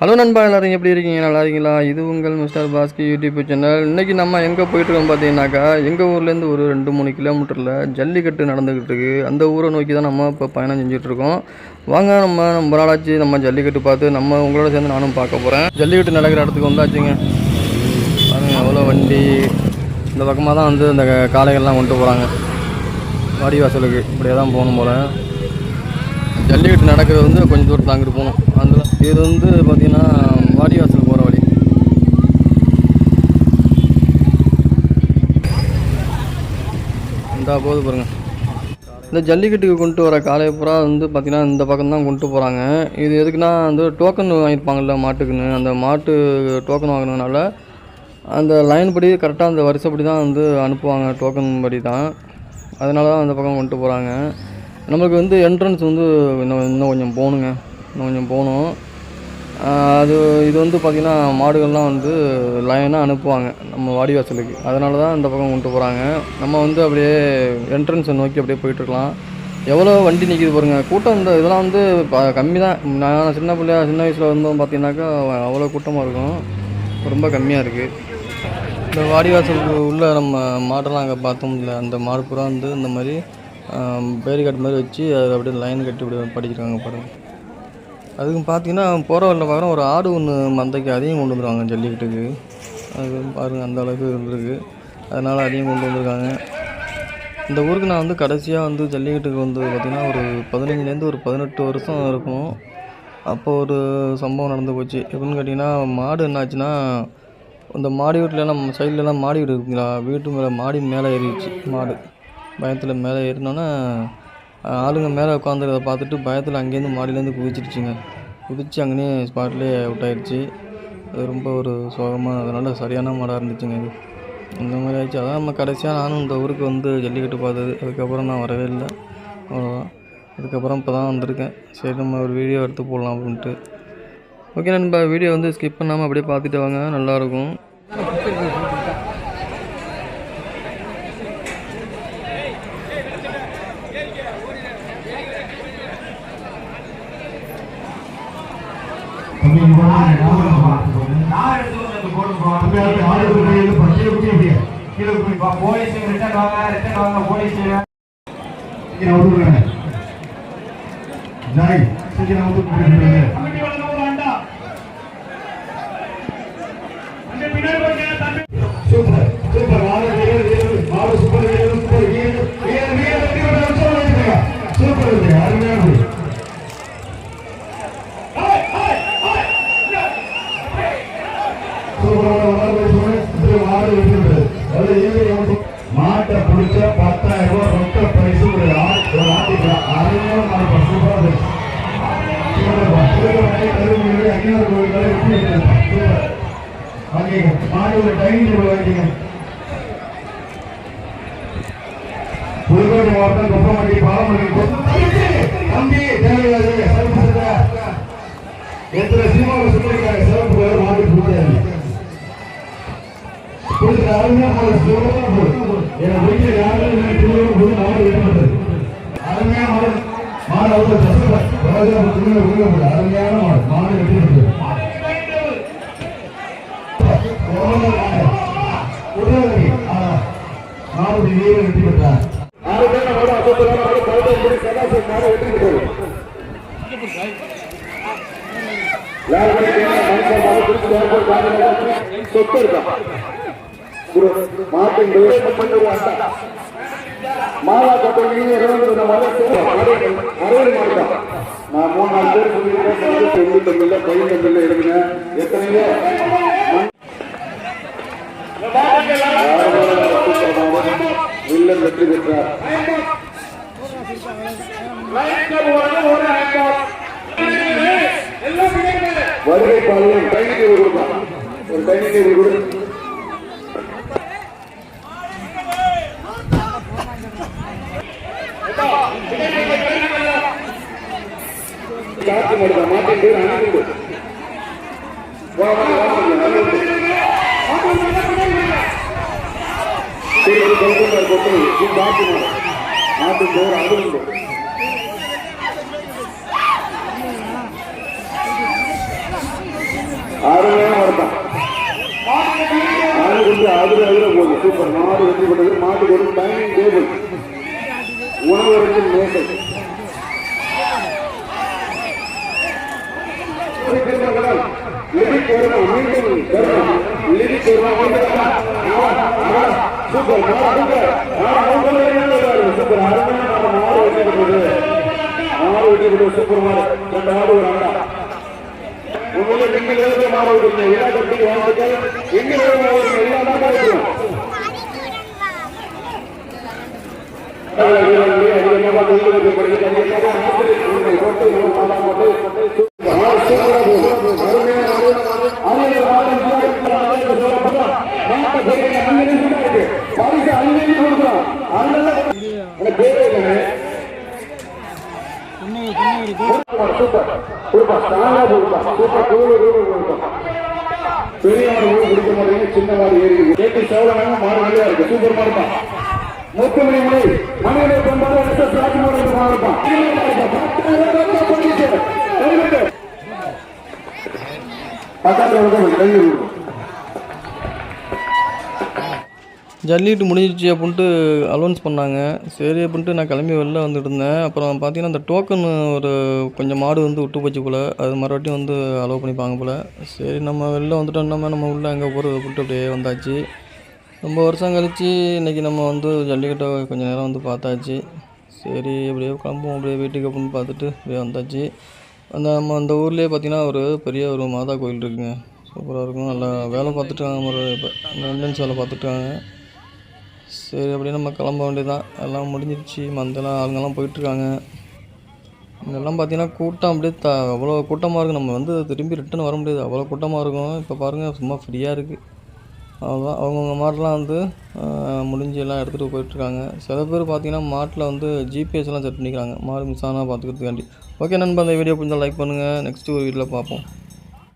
Hello நண்பா எல்லாரும் எப்படி இருக்கீங்க? நல்லா இருக்கீங்களா? இது உங்கள் மிஸ்டர் பாஸ்கி யூடியூப் சேனல் இன்றைக்கி நம்ம எங்கே போயிட்டுருக்கோம் பார்த்தீங்கன்னாக்கா எங்கள் ஊர்லேருந்து ஒரு ரெண்டு மூணு கிலோமீட்டரில் ஜல்லிக்கட்டு நடந்துக்கிட்டு இருக்கு அந்த ஊரை நோக்கி தான் நம்ம இப்போ பயணம் செஞ்சுட்ருக்கோம். வாங்க நம்ம ரொம்ப நாளாச்சு நம்ம ஜல்லிக்கட்டு பார்த்து நம்ம உங்களோட சேர்ந்து நானும் பார்க்க போகிறேன் ஜல்லிக்கட்டு நடக்கிற இடத்துக்கு வந்தாச்சுங்க. பாருங்க அவ்வளோ வண்டி. இந்த பக்கமாக தான் வந்து இந்த காளைகள்லாம் கொண்டு போகிறாங்க வாடி வாசலுக்கு. இப்படியே தான் போகணும் போல். ஜல்லிக்கட்டு நடக்கிறது வந்து கொஞ்சம் தூரத்தில் அங்கிட்டு போகணும் அந்த இது வந்து பார்த்திங்கன்னா வாடிவாசல் போகிற வழி. இந்த போது பாருங்கள் இந்த ஜல்லிக்கட்டுக்கு கொண்டு வர காலையை பூரா வந்து பார்த்திங்கன்னா இந்த பக்கம் தான் கொண்டு போகிறாங்க இது எதுக்குன்னா வந்து டோக்கன் வாங்கியிருப்பாங்கல்ல மாட்டுக்குன்னு. அந்த மாட்டு டோக்கன் வாங்கினதுனால அந்த லைன் படி கரெக்டாக அந்த வரிசைப்படி தான் வந்து அனுப்புவாங்க டோக்கன் படி தான் அதனால தான் அந்த பக்கம் கொண்டு போகிறாங்க நமக்கு வந்து என்ட்ரன்ஸ் வந்து இன்னும் இன்னும் கொஞ்சம் போகணுங்க. இன்னும் கொஞ்சம் போகணும். அது இது வந்து பார்த்திங்கன்னா மாடுகள்லாம் வந்து லைனாக அனுப்புவாங்க நம்ம வாடிவாசலுக்கு அதனால தான் இந்த பக்கம் கொண்டு போகிறாங்க நம்ம வந்து அப்படியே என்ட்ரன்ஸை நோக்கி அப்படியே போயிட்டுருக்கலாம். எவ்வளோ வண்டி நிற்கிது பாருங்கள் கூட்டம் இந்த இதெல்லாம் வந்து கம்மி தான் நான் சின்ன பிள்ளையா சின்ன வயசில் வந்தோம் பார்த்தீங்கன்னாக்கா அவ்வளோ கூட்டமாக இருக்கும். ரொம்ப கம்மியாக இருக்குது இந்த வாடிவாசலுக்கு உள்ள நம்ம மாடெல்லாம் அங்கே பார்த்தோம் இல்லை அந்த மாடு பூரா வந்து இந்த மாதிரி பேரிகார்டு மாதிரி வச்சு அது அப்படியே லைன் கட்டி இப்படி படிக்கிறாங்க பாருங்கள் அதுக்கும் பார்த்தீங்கன்னா போகிற வரல பார்க்குறோம் ஒரு ஆடு ஒன்று மந்தைக்கு அதையும் கொண்டு வந்துருவாங்க ஜல்லிக்கட்டுக்கு. அது பாருங்கள் அந்த அளவுக்கு இருந்திருக்கு. அதனால் அதையும் கொண்டு வந்திருக்காங்க. இந்த ஊருக்கு நான் வந்து கடைசியாக வந்து ஜல்லிக்கட்டுக்கு வந்து பார்த்திங்கன்னா ஒரு பதினஞ்சுலேருந்து ஒரு பதினெட்டு வருஷம் இருக்கும். அப்போ ஒரு சம்பவம் நடந்து போச்சு. எப்படின்னு கேட்டிங்கன்னா மாடு என்னாச்சுன்னா இந்த மாடி வீட்டிலலாம் சைட்லலாம் மாடி வீடு இருக்குங்களா? வீட்டு மேலே மாடி மேலே ஏறிடுச்சு மாடு. பயத்தில் மேலே ஏறினோன்னே ஆளுங்க மேலே உட்காந்துருக்கத பார்த்துட்டு பயத்தில் அங்கேருந்து மாடியிலேருந்து குதிச்சிருச்சுங்க குதிச்சு அங்கேயே ஸ்பாட்லேயே அவுட் ஆயிடுச்சு. அது ரொம்ப ஒரு சோகமாக அதனால் சரியான மாடாக இருந்துச்சுங்க இது. இந்த மாதிரி ஆச்சு அதான் நம்ம கடைசியாக நானும் இந்த ஊருக்கு வந்து ஜல்லிக்கட்டு பார்த்தது. அதுக்கப்புறம் நான் வரவே இல்லை. அவ்வளோதான் அதுக்கப்புறம் இப்போ தான் வந்திருக்கேன். சரி நம்ம ஒரு வீடியோ எடுத்து போடலாம் அப்படின்ட்டு. ஓகே நண்பா வீடியோ வந்து ஸ்கிப் பண்ணாமல் அப்படியே பார்த்துட்டு வாங்க. நல்லாயிருக்கும் தம்பி, இங்க வாங்க, ஞாபகம் பார்த்துக்கோங்க. தம்பி, அடுத்து ஆடு குட்டி, இது பா, கீழே குட்டி அப்படியே. கீழே குட்டி. போலீஸ் ரிட்டர்ன் வாங்க ரிட்டர்ன் வாங்க போலீஸ் இங்க வந்து ஜாய், சீக்கிரம் வந்து புதுக்கோட்டை மாவட்டம் கொப்பமட்டி பாலமட்டி தம்பி தேவையாது சிறப்பு சுத்த எத்தனை சினிமாவில் சொல்லியிருக்காங்க சிறப்பு பேர் மாட்டு கொடுத்தாரு கொடுத்த அருமையா போல யாரும் இல்லை திருவிழா போது மாடு வெட்டப்பட்டது அருமையா மாடு மாடு அவ்வளோ கஷ்டப்பட திருவிழா கொடுக்கப்பட அருமையான மாடு. மாடு வெட்டப்பட்டது உதவி மாடு வீரர் வெற்றி பெற்றார் ஆறு பேர் மாடு அறுபது மாவட்டம் நான் மூணு நாலு பேர் சொல்லியிருக்கேன். தொண்ணூத்தி தொண்ணூல பையன் தொண்ணூல எடுங்க எத்தனையோ வில்லன் வெற்றி பெற்றார். வருகை பாதையில் டைனிங் டேபிள் கொடுப்பான் ஒரு டைனிங் டேபிள் கொடு. காத்து மாடுதா மாட்டின் பேர் அணிந்து வா வா வா அணிந்து சரி கொண்டு கொண்டு இது காத்து மாட்டேன் மாட்டின் பேர் அணிந்து அருமையான வருத்தம் அது கொஞ்சம் அதிர அதிர போகுது சூப்பர் மாடு வெற்றி பெற்றது மாட்டுக்கு ஒரு டைனிங் டேபிள் உணவு மேசை மேசை லிரிக் வருமா மீண்டும் வருமா லிரிக் வருமா மீண்டும் சூப்பர் சூப்பர் அருமையான மாடு வெற்றி பெற்றது மாடு வெற்றி பெற்றது சூப்பர் மாடு ரெண்டு மாடு ஒரு அண்டா உங்களை நீங்கள் எழுத மாணவர்கள் எல்லா கட்சியும் வாழ்த்துக்கள் எங்க மாணவர்கள் எல்லா மாணவர்களும் அதிகமாக தொழில்நுட்பப்படுகிறது அதிகமாக கூலு கூலு மாதம் போட்டு கூட குடிக்க மாட்டேங்க சின்ன மாடு ஏறி கேட்டு சேவலாங்க மாடு நல்லா இருக்கு. சூப்பர் மாடுப்பா முத்துமணி மணி மணியில கொண்டாட சாட்சி மாடு மாடுப்பான் பக்கத்துல வந்து கை ஜல்லிக்கட்டு முடிஞ்சிச்சு அப்படின்ட்டு அலௌன்ஸ் பண்ணாங்க. சரி அப்படின்ட்டு நான் கிளம்பி வெளில வந்துட்டு இருந்தேன் அப்புறம் பார்த்தீங்கன்னா அந்த டோக்கன் ஒரு கொஞ்சம் மாடு வந்து விட்டு போச்சு போல். அது மறுபடியும் வந்து அலோவ் பண்ணிப்பாங்க போல். சரி நம்ம வெளில வந்துட்டோம்னா நம்ம உள்ளே அங்கே போகிறது அப்படின்ட்டு அப்படியே வந்தாச்சு. ரொம்ப வருஷம் கழிச்சு இன்றைக்கி நம்ம வந்து ஜல்லிக்கட்டை கொஞ்சம் நேரம் வந்து பார்த்தாச்சு. சரி அப்படியே கிளம்புவோம். அப்படியே வீட்டுக்கு அப்படின்னு பார்த்துட்டு அப்படியே வந்தாச்சு. அந்த நம்ம அந்த ஊர்லேயே பார்த்தீங்கன்னா ஒரு பெரிய ஒரு மாதா கோயில் இருக்குங்க. சூப்பராக இருக்கும். நல்லா வேலை பார்த்துட்டாங்க முறை இப்போ மெயின்டெனன்ஸ் வேலை பார்த்துட்டாங்க சரி அப்படியே நம்ம கிளம்ப வேண்டியதான் எல்லாம் முடிஞ்சிருச்சு. மந்தெல்லாம் ஆளுங்கெல்லாம் போயிட்டுருக்காங்க. இங்கெல்லாம் பார்த்தீங்கன்னா கூட்டம் அப்படியே த அவ்வளோ கூட்டமாக இருக்குது நம்ம வந்து திரும்பி ரிட்டன் வர முடியாது. அவ்வளோ கூட்டமாக இருக்கும். இப்போ பாருங்கள் சும்மா ஃப்ரீயாக இருக்குது அவ்வளோதான் அவங்கவுங்க மாட்டெலாம் வந்து முடிஞ்செல்லாம் முடிஞ்சு எல்லாம் எடுத்துகிட்டு போயிட்டுருக்காங்க. சில பேர் பார்த்தீங்கன்னா மாட்டில் வந்து ஜிபிஎஸ்லாம் செட் பண்ணிக்கிறாங்க. மாடு மிஸ் ஆனால் பார்த்துக்கிறதுக்காண்டி ஓகே நண்பா அந்த வீடியோ கொஞ்சம் லைக் பண்ணுங்கள் நெக்ஸ்ட்டு ஒரு வீட்டில் பார்ப்போம்.